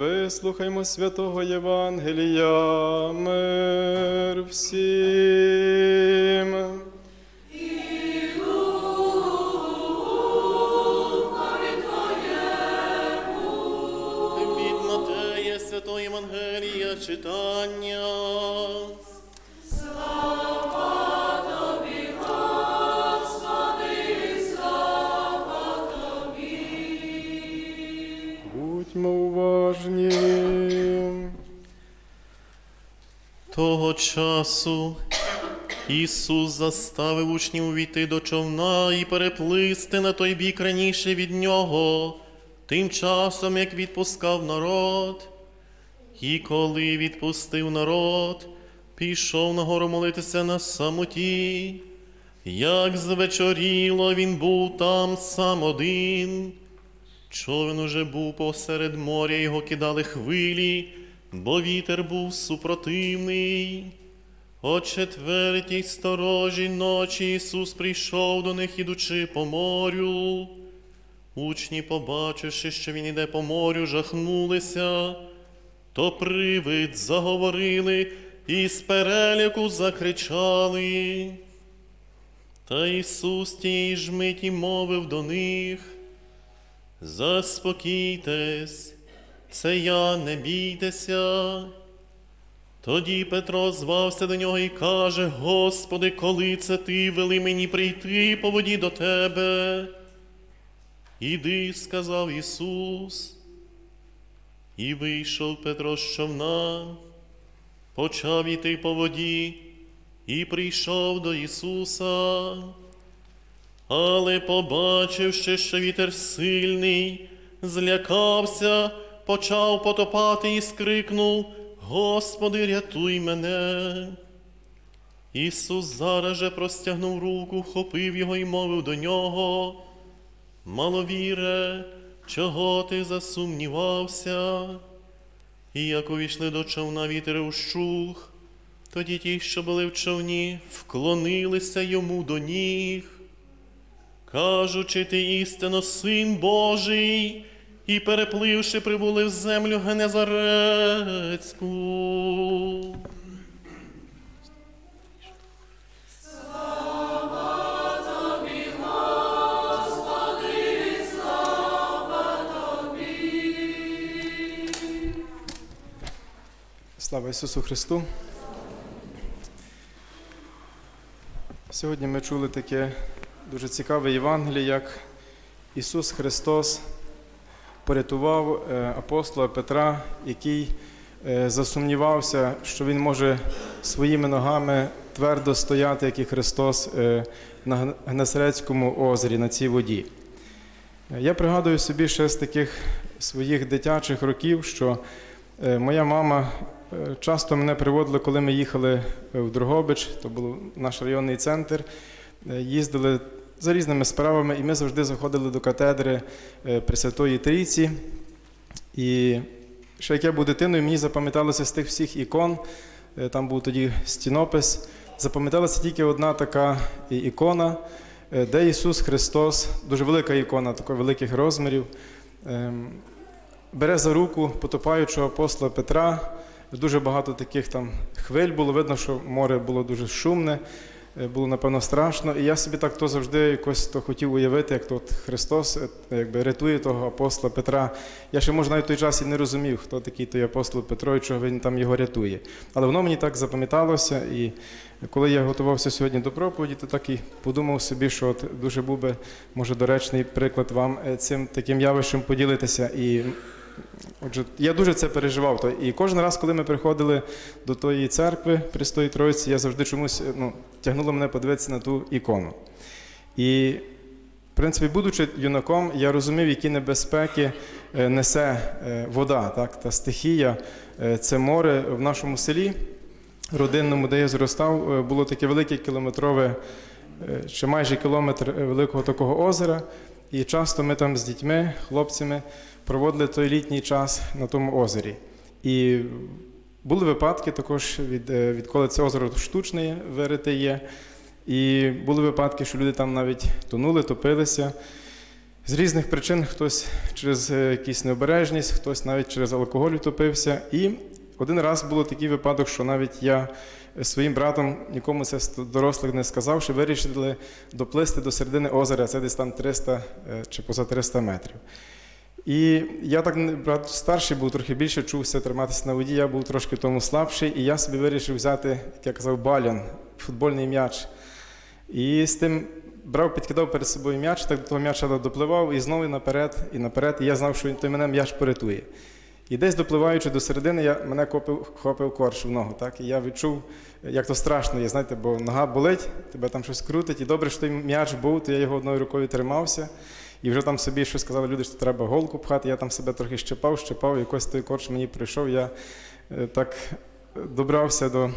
Вислухаймо святого Євангелія, мир всім. Від Матея Святої Євангелія читання. Того часу Ісус заставив учнів увійти до човна і переплисти на той бік раніше від нього, тим часом, як відпускав народ. І коли відпустив народ, пішов на гору молитися на самоті. Як звечоріло, він був там сам один. Човен уже був посеред моря, його кидали хвилі, бо вітер був супротивний. О четвертій сторожі ночі Ісус прийшов до них, ідучи по морю. Учні, побачивши, що він іде по морю, жахнулися, то привид заговорили і з переляку закричали. Та Ісус тієї ж миті мовив до них. Заспокійтесь, це я, не бійтеся. Тоді Петро звався до нього і каже: Господи, коли це ти вели мені прийти по воді до тебе? Іди, сказав Ісус. І вийшов Петро з човна, почав іти по воді і прийшов до Ісуса. Але побачивши, що вітер сильний, злякався, почав потопати і скрикнув: Господи, рятуй мене. Ісус зараз же простягнув руку, вхопив його і мовив до нього. Маловіре, чого ти засумнівався? І як увійшли до човна вітер ущух, тоді ті, що були в човні, вклонилися йому до ніг кажучи ти істинно син Божий, і перепливши, прибули в землю Генезарецьку. Слава Ісусу Христу. Сьогодні ми чули таке дуже цікаве Євангеліє, як Ісус Христос порятував е, апостола Петра, який е, засумнівався, що він може своїми ногами твердо стояти, як і Христос е, на Гнесарецькому озері, на цій воді. Я пригадую собі ще з таких своїх дитячих років, що моя мама часто мене приводила, коли ми їхали в Дрогобич, то був наш районний центр, їздили за різними справами, і ми завжди заходили до катедри е, Пресвятої Трійці. І ще як я був дитиною, мені запам'яталося з тих всіх ікон, е, там був тоді стінопис, запам'яталася тільки одна така ікона, е, де Ісус Христос, дуже велика ікона, такої великих розмірів, ем, бере за руку потопаючого апостола Петра. Дуже багато таких там хвиль було, видно, що море було дуже шумне, було напевно страшно. І я собі так то завжди якось то хотів уявити, як то Христос е, якби рятує того апостола Петра. Я ще може навіть той час і не розумів, хто такий той апостол Петро і чого він там його рятує. Але воно мені так запам'яталося, і коли я готувався сьогодні до проповіді, то так і подумав собі, що от дуже був би може доречний приклад вам е, цим таким явищем поділитися. І Отже, я дуже це переживав. І кожен раз, коли ми приходили до тої церкви Престої Троїці, я завжди чомусь ну, тягнуло мене подивитися на ту ікону. І, в принципі, будучи юнаком, я розумів, які небезпеки е, несе е, вода, так, та стихія. Е, Це море в нашому селі родинному, де я зростав, е, було таке велике кілометрове, е, ще майже кілометр е, великого такого озера. І часто ми там з дітьми, хлопцями проводили той літній час на тому озері. І були випадки також, від, е, відколи це озеро штучне вирите є. І були випадки, що люди там навіть тонули, топилися. З різних причин хтось через е, якусь необережність, хтось навіть через алкоголь утопився. І один раз було такий випадок, що навіть я своїм братом нікому це з дорослих не сказав, що вирішили доплисти до середини озера, це десь там 300 е, чи поза 300 метрів. І я так брат старший був трохи більше, чувся триматися на воді, я був трошки тому слабший, і я собі вирішив взяти, як я казав, балян, футбольний м'яч. І з тим брав, підкидав перед собою м'яч, так до того м'яча допливав і знову наперед, і наперед, і я знав, що той мене м'яч порятує. І десь допливаючи до середини, я, мене копив, хопив корж в ногу. Так? І я відчув, як то страшно є, знаєте, бо нога болить, тебе там щось крутить. І добре, що той м'яч був, то я його одною рукою тримався. І вже там собі щось сказали люди, що треба голку пхати. Я там себе трохи щепав, щепав, якось той корж мені прийшов. Я е, так добрався до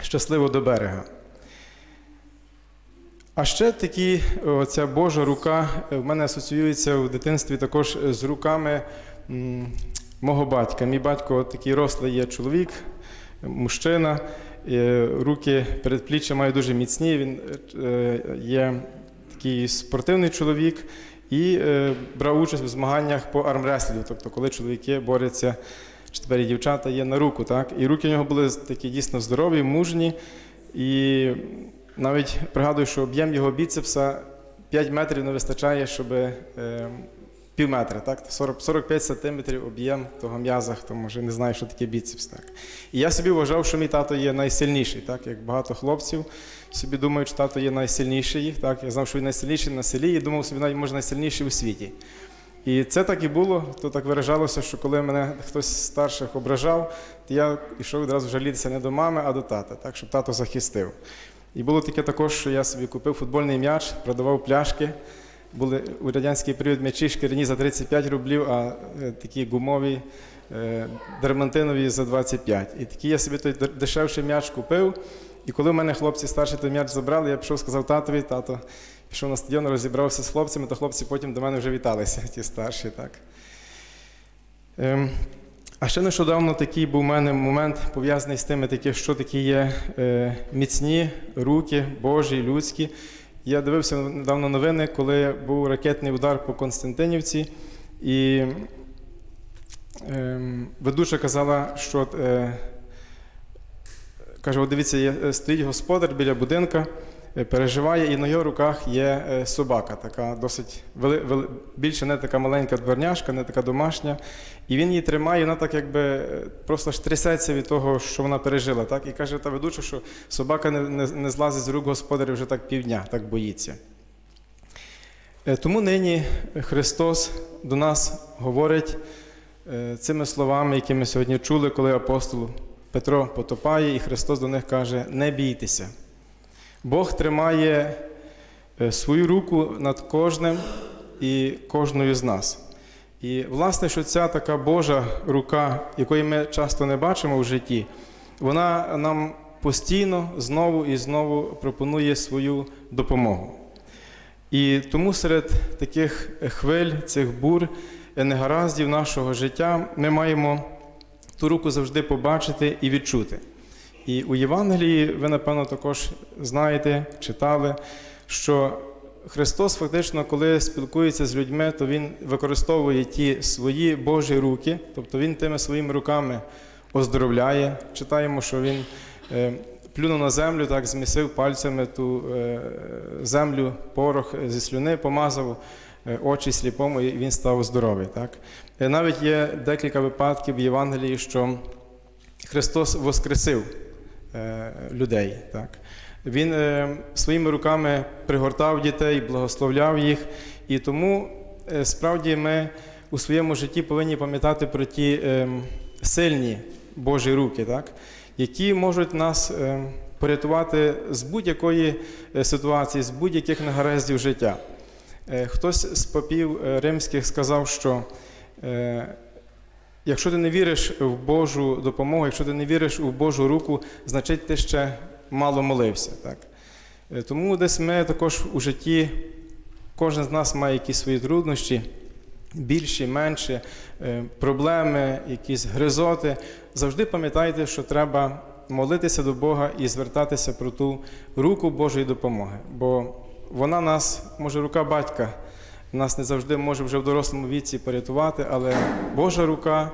щасливо до берега. А ще такі, оця Божа рука е, в мене асоціюється в дитинстві також з руками мого батька. Мій батько такий рослий є чоловік, е, мужчина, е, руки передпліччя має дуже міцні. Він е, є такий спортивний чоловік і е, брав участь в змаганнях по армреслінгу, тобто коли чоловіки борються, чи тепер і дівчата є на руку. Так? І руки в нього були такі дійсно здорові, мужні. І навіть пригадую, що об'єм його біцепса 5 метрів не вистачає, щоб е, пів метра, так? 40, 45 сантиметрів об'єм того м'яза, хто може не знає, що таке біцепс. Так? І я собі вважав, що мій тато є найсильніший, так? як багато хлопців собі думають, що тато є найсильніший. Так? Я знав, що він найсильніший на селі і думав собі, навіть може найсильніший у світі. І це так і було, то так виражалося, що коли мене хтось старших ображав, то я йшов відразу жалітися не до мами, а до тата, так, щоб тато захистив. І було таке також, що я собі купив футбольний м'яч, продавав пляшки. Були у радянський період м'ячі шкіряні за 35 рублів, а е, такі гумові е, дермантинові за 25. І такий я собі той дешевший м'яч купив. І коли в мене хлопці старші той м'яч забрали, я пішов, сказав татові, тато пішов на стадіон, розібрався з хлопцями, то хлопці потім до мене вже віталися, ті старші. так. Ем, а ще нещодавно такий був у мене момент пов'язаний з тими, такі, що такі є е, міцні руки, Божі, людські. Я дивився недавно новини, коли був ракетний удар по Константинівці, і ем, ведуча казала, що е, каже: О, дивіться, е, стоїть господар біля будинка, е, переживає, і на його руках є е, собака, така досить вели, вели, більше не така маленька дворняшка, не така домашня. І він її тримає, вона так якби е, просто ж трясеться від того, що вона пережила. Так? І каже та ведуча, що собака не, не, не злазить з рук господаря вже так півдня, так боїться. Е, Тому нині Христос до нас говорить е, цими словами, які ми сьогодні чули, коли апостол Петро потопає, і Христос до них каже: не бійтеся. Бог тримає е, свою руку над кожним і кожною з нас. І, власне, що ця така Божа рука, якої ми часто не бачимо в житті, вона нам постійно знову і знову пропонує свою допомогу. І тому серед таких хвиль, цих бур, негараздів нашого життя ми маємо ту руку завжди побачити і відчути. І у Євангелії ви, напевно, також знаєте, читали, що Христос фактично, коли спілкується з людьми, то Він використовує ті свої Божі руки, тобто Він тими своїми руками оздоровляє. Читаємо, що Він е, плюнув на землю, так змісив пальцями ту е, землю, порох зі слюни, помазав е, очі сліпому, і він став здоровий. Так? Навіть є декілька випадків в Євангелії, що Христос воскресив людей. Так? Він е, своїми руками пригортав дітей, благословляв їх. І тому е, справді ми у своєму житті повинні пам'ятати про ті е, сильні Божі руки, так? які можуть нас е, порятувати з будь-якої е, ситуації, з будь-яких негараздів життя. Е, Хтось з попів е, римських сказав, що е, якщо ти не віриш в Божу допомогу, якщо ти не віриш у Божу руку, значить ти ще мало молився. Так? Е, Тому десь ми також у житті, кожен з нас має якісь свої труднощі, більші, менші, е, проблеми, якісь гризоти. Завжди пам'ятайте, що треба молитися до Бога і звертатися про ту руку Божої допомоги. Бо вона нас, може, рука батька нас не завжди може вже в дорослому віці порятувати, але Божа рука,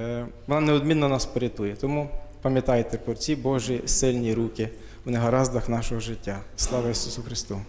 е, вона неодмінно нас порятує. Тому пам'ятайте про ці Божі сильні руки у негараздах нашого життя. Слава Ісусу Христу!